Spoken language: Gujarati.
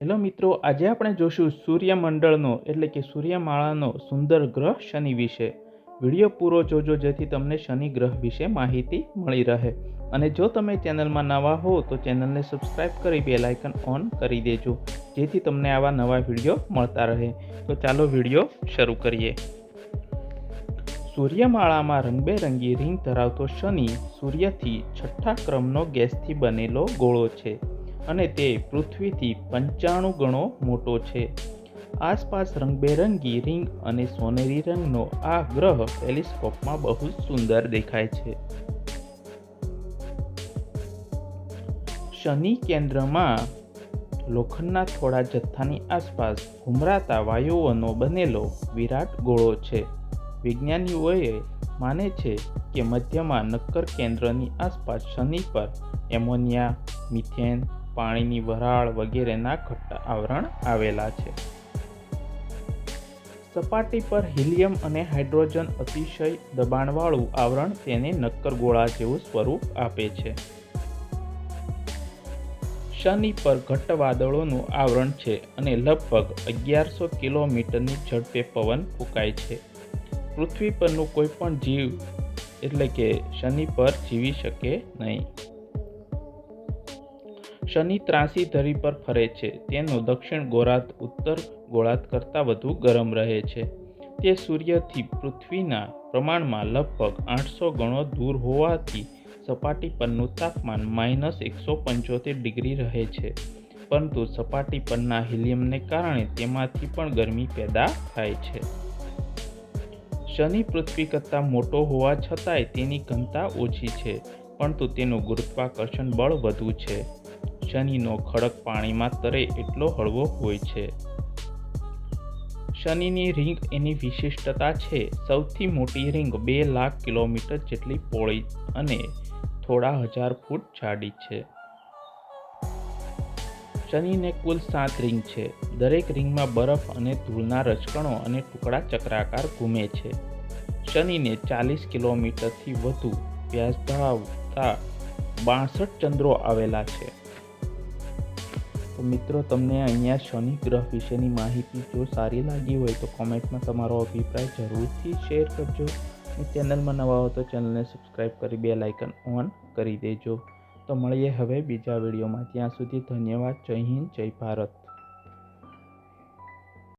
હેલો મિત્રો, આજે આપણે જોશું સૂર્યમંડળનો એટલે કે સૂર્યમાળાનો સુંદર ગ્રહ શનિ વિશે. વીડિયો પૂરો જોજો જેથી તમને શનિ ગ્રહ વિશે માહિતી મળી રહે. અને જો તમે ચેનલમાં નવા હો તો ચેનલને સબસ્ક્રાઇબ કરી બે લાઇકન ઓન કરી દેજો, જેથી તમને આવા નવા વીડિયો મળતા રહે. તો ચાલો વીડિયો શરૂ કરીએ. સૂર્યમાળામાં રંગબેરંગી રિંગ ધરાવતો શનિ સૂર્યથી છઠ્ઠા ક્રમનો ગેસથી બનેલો ગોળો છે. અને તે પૃથ્વીથી પંચાણું ગણો મોટો છે. આસપાસ રંગબેરંગી રિંગ અને સોનેરી રંગનો આ ગ્રહ ટેલિસ્કોપમાં બહુ જ સુંદર દેખાય છે. શનિ કેન્દ્રમાં લોખંડના થોડા જથ્થાની આસપાસ ઘુમરાતા વાયુઓનો બનેલો વિરાટ ગોળો છે. વિજ્ઞાનીઓએ માને છે કે મધ્યમાં નક્કર કેન્દ્રની આસપાસ શનિ પર એમોનિયા, મિથેન પાણીની વરાળ વગેરેના ઘટ્ટ આવરણ આવેલા છે. સપાટી પર હિલિયમ અને હાઇડ્રોજન અતિશય દબાણવાળું આવરણ તેને નક્કર ગોળા જેવું સ્વરૂપ આપે છે. શનિ પર ઘટ્ટ વાદળોનું આવરણ છે અને લગભગ અગિયારસો કિલોમીટરની ઝડપે પવન ફૂંકાય છે. પૃથ્વી પરનું કોઈ પણ જીવ એટલે કે શનિ પર જીવી શકે નહીં. શનિ ત્રાસી ધરી પર ફરે છે. તેનો દક્ષિણ ગોળાર્ધ ઉત્તર ગોળાર્ધ કરતાં વધુ ગરમ રહે છે. તે સૂર્યથી પૃથ્વીના પ્રમાણમાં લગભગ આઠસો ગણો દૂર હોવાથી સપાટી પરનું તાપમાન માઇનસ એકસો પંચોતેર ડિગ્રી રહે છે. પરંતુ સપાટી પરના હિલિયમને કારણે તેમાંથી પણ ગરમી પેદા થાય છે. શનિ પૃથ્વી કરતાં મોટો હોવા છતાંય તેની ઘનતા ઓછી છે, પરંતુ તેનું ગુરુત્વાકર્ષણ બળ વધુ છે. શનિનો ખડક પાણીમાં તરે એટલો હળવો હોય છે. શનિની રિંગ એની વિશિષ્ટતા છે. સૌથી મોટી રિંગ બે લાખ કિલોમીટર જેટલી પોળી અને થોડા હજાર ફૂટ જાડી છે. શનિને કુલ સાત રિંગ છે. દરેક રિંગમાં બરફ અને ધૂળના રજકણો અને ટુકડા ચક્રાકાર ઘૂમે છે. શનિને ચાલીસ કિલોમીટરથી વધુ વ્યાસ ધરાવતા બાસઠ ચંદ્રો આવેલા છે. તો મિત્રો, તમને અહીંયા શનિ ગ્રહ વિશેની માહિતી જો સારી લાગી હોય તો કોમેન્ટમાં તમારો અભિપ્રાય જરૂરથી શેર કરજો. અને ચેનલમાં નવા હો તો ચેનલને સબસ્ક્રાઈબ કરી બે લાઇકન ઓન કરી દેજો. તો મળીએ હવે બીજા વિડીયોમાં. ત્યાં સુધી ધન્યવાદ. જય હિન્દ, જય ભારત.